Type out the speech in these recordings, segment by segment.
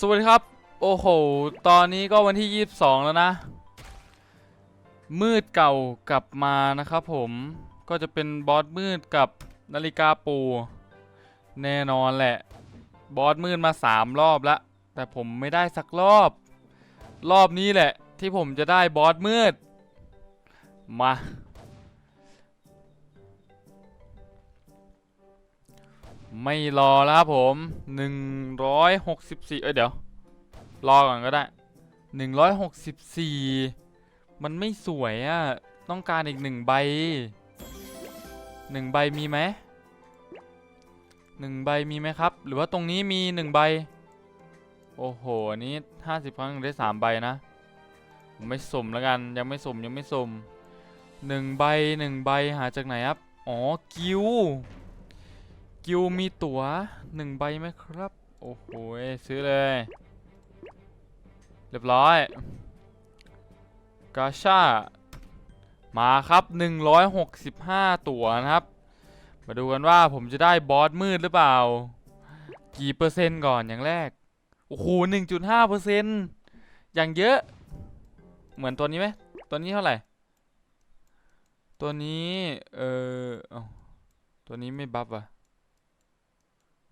สวัสดีครับ โอ้โห ตอนนี้ก็วันที่ 22 แล้วนะ มืดเก่ากลับมานะครับผมก็จะเป็นบอสมืดกับนาฬิกาปู แน่นอนแหละ บอสมืดมา 3 รอบแล้วแต่ผมไม่ได้สักรอบ รอบนี้แหละ ที่ผมจะได้บอสมืด มา ไม่รอแล้วครับผม164เอ้ยเดี๋ยว รอก่อนก็ได้ 164 มันไม่สวยอะ่ะ ต้องการอีกหนึ่งใบหนึ่งใบมีไหมหนึ่งใบมีไหมครับ หรือว่าตรงนี้มีหนึ่งใบ โอ้โหอันนี้50ครั้งได้3ใบนะผมไม่สมแล้วกันยังไม่สมยังไม่สมหนึ่งใบหนึ่งใบหาจากไหนครับ อ๋อ กิว กิวมีตั๋วหนึ่งใบไหมครับ โอ้โหซื้อเลย เรียบร้อย กาชา มาครับ 165 ตั๋วนะครับ มาดูกันว่าผมจะได้บอสมืดหรือเปล่า กี่เปอร์เซ็นต์ก่อนอย่างแรก โอ้โห 1.5เปอร์เซ็นต์อย่างเยอะ เหมือนตัวนี้ไหมตัวนี้เท่าไหร่ ตัวนี้ เออเอ้าตัวนี้ไม่บัฟอะ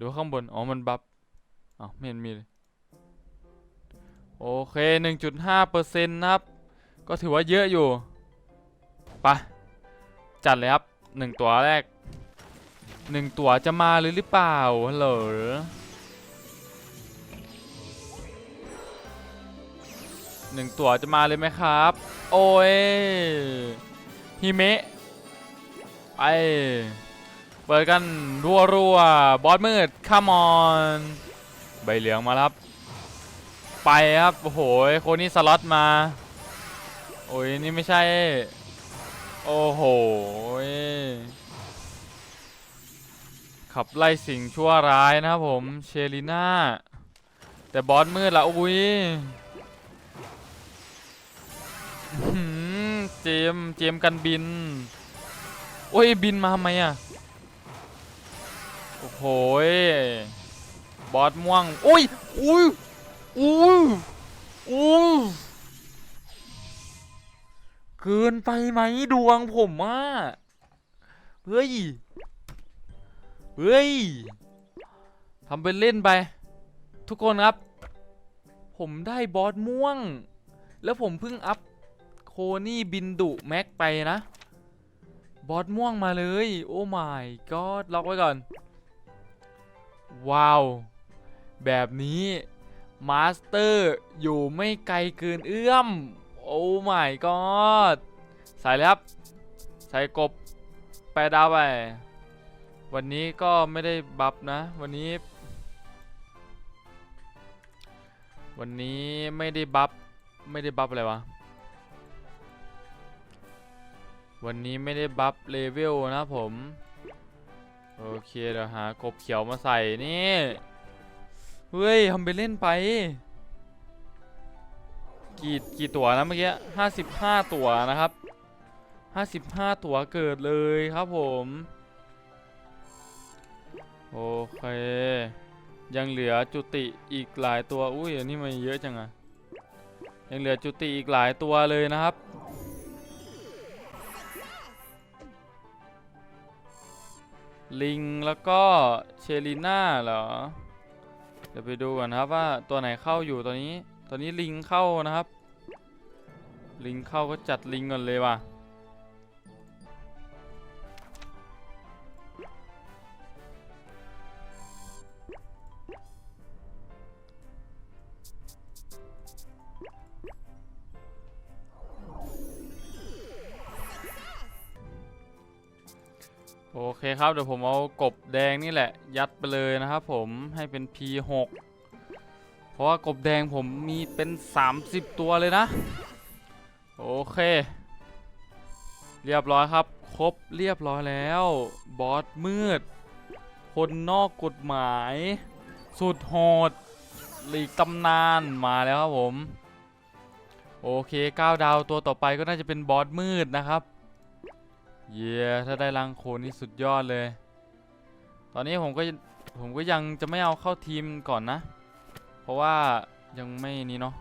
รือว่าข้างบน อ๋อ มันบัฟอ๋อไม่เห็นมีเลย โอเค 1.5เปอร์เซ็นต์นะครับ ก็ถือว่าเยอะอยู่ไปะจัดเลยครับหนึ่งตัวแรกหนึ่งตัวจะมาหรือหรือเปล่าฮัลโหลหนึ่งตัวจะมาเลยไหมครับ โอ้ยฮิเมะไป เปิดกันรัวรัวๆบอสมืดคัมอนใบเหลืองมาครับไปครับโอ้โหโคนี่สล็อตมา โอ้ยนี่ไม่ใช่ โอ้โหขับไล่สิ่งชั่วร้ายนะครับผมเชลิน่าแต่บอสมืดละอุ้ยเจมเจมกันบิน โอ้ยบินมาทำไมอะ โอ้โหบอสม่วง อุ้ย อุ้ย อุ้ย อุ้ย เกินไปไหมดวงผมอะ เฮ้ย เฮ้ย ทำเป็นเล่นไป ทุกคนครับ ผมได้บอสม่วง แล้วผมเพิ่งอัพโคนี่บินดุแม็กไปนะ บอสม่วงมาเลย โอ้ my god ล็อกไว้ก่อน ว้าว แบบนี้มาสเตอร์อยู่ไม่ไกลเกินเอื้อม โอ้ my god ใส่เลยครับ ใส่กบแปดดาวไป วันนี้ก็ไม่ได้บัฟนะ วันนี้ วันนี้ไม่ได้บัฟ ไม่ได้บัฟอะไรวะ วันนี้ไม่ได้บัฟเลเวลนะผม โอเคเดี๋ยวหากบเขียวมาใส่นี่ เฮ้ยทำไปเล่นไป กี่กี่ตัวนะเมื่อกี้ห้าสิบห้าตัวนะครับห้าสิบห้าตัวเกิดเลยครับผม โอเค ยังเหลือจุติอีกหลายตัว อุ้ยอันนี้มันเยอะจังอะยังเหลือจุติอีกหลายตัวเลยนะครับ ลิงแล้วก็เชลิน่าเหรอ เดี๋ยวไปดูก่อนครับว่าตัวไหนเข้าอยู่ตอนนี้ ตอนนี้ลิงเข้านะครับ ลิงเข้าก็จัดลิงก่อนเลยว่ะ คครับเดี๋ยวผมเอากบแดงนี่แหละ ยัดไปเลยนะครับผมให้เป็น P6 เพราะว่ากบแดงผมมีเป็น 30 ตัวเลยนะ โอเค เรียบร้อยครับ ครบเรียบร้อยแล้ว บอสมืด คนนอกกฎหมาย สุดโหดหลีกตำนานมาแล้วครับผม โอเค 9 ดาวตัวต่อไปก็น่าจะเป็นบอสมืดนะครับ เย้ถ้าได้รังโคนนี่สุดยอดเลย ตอนนี้ผมก็ผมก็ยังจะไม่เอาเข้าทีมก่อนนะ เพราะว่ายังไม่นี้เนาะ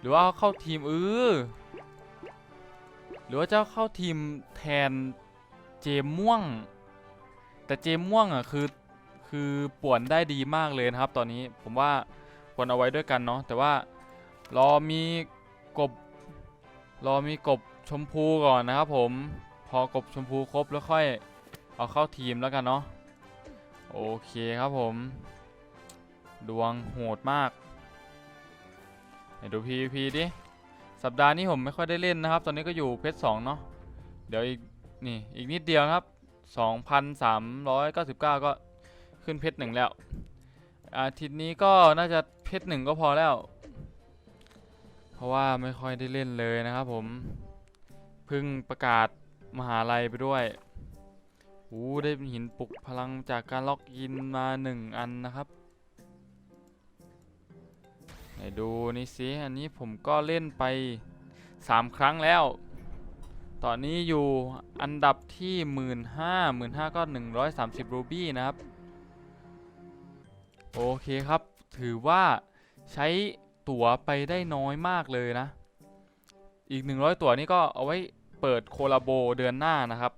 หรือว่าเข้าทีมเออหรือว่าจะเข้าทีมแทนเจมม่วง แต่เจมม่วงอะคือคือป่วนได้ดีมากเลยนะครับ ตอนนี้ผมว่าควรเอาไว้ด้วยกันเนาะแต่ว่ารอมีกบรอมีกบ ชมพูก่อนนะครับผม พอกบชมพูครบแล้วค่อยเอาเข้าทีมแล้วกันเนาะ โอเคครับผม ดวงโหดมากไหนดู PVP ดิ สัปดาห์นี้ผมไม่ค่อยได้เล่นนะครับ ตอนนี้ก็อยู่เพชรสองเนาะ เดี๋ยวอีกนี่อีกนิดเดียวนะครับ 2,399 ก็ขึ้นเพชรหนึ่งแล้ว อาทิตย์นี้ก็น่าจะเพชรหนึ่งก็พอแล้ว เพราะว่าไม่ค่อยได้เล่นเลยนะครับผม พิ่งประกาศมหาลัยไปด้วยอู้ได้หินปลุกพลังจากการล็อกอินมาหนึ่งอันนะครับไหนดูนี่สิอันนี้ผมก็เล่นไป 3 ครั้งแล้ว ตอนนี้อยู่อันดับที่ 1 5ื่นห้าหมื่นห้าก็ 130 รูบี้นะครับ โอเคครับ ถือว่าใช้ตั๋วไปได้น้อยมากเลยนะ อีก 100 ตัวนี่ก็เอาไว้เปิดโคลาโบเดือนหน้านะครับ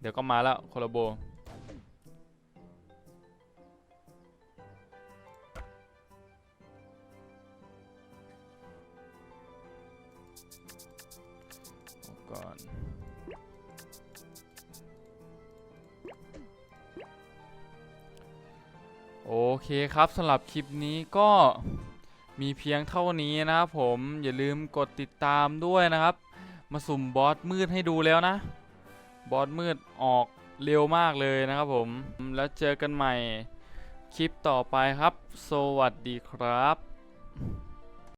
เดี๋ยวก็มาแล้วโคลาโบก่อนโอเคครับสำหรับคลิปนี้ก็ มีเพียงเท่านี้นะครับผมอย่าลืมกดติดตามด้วยนะครับ มาสุ่มบอสมืดให้ดูแล้วนะ บอสมืดออกเร็วมากเลยนะครับผม แล้วเจอกันใหม่คลิปต่อไปครับ สวัสดีครับ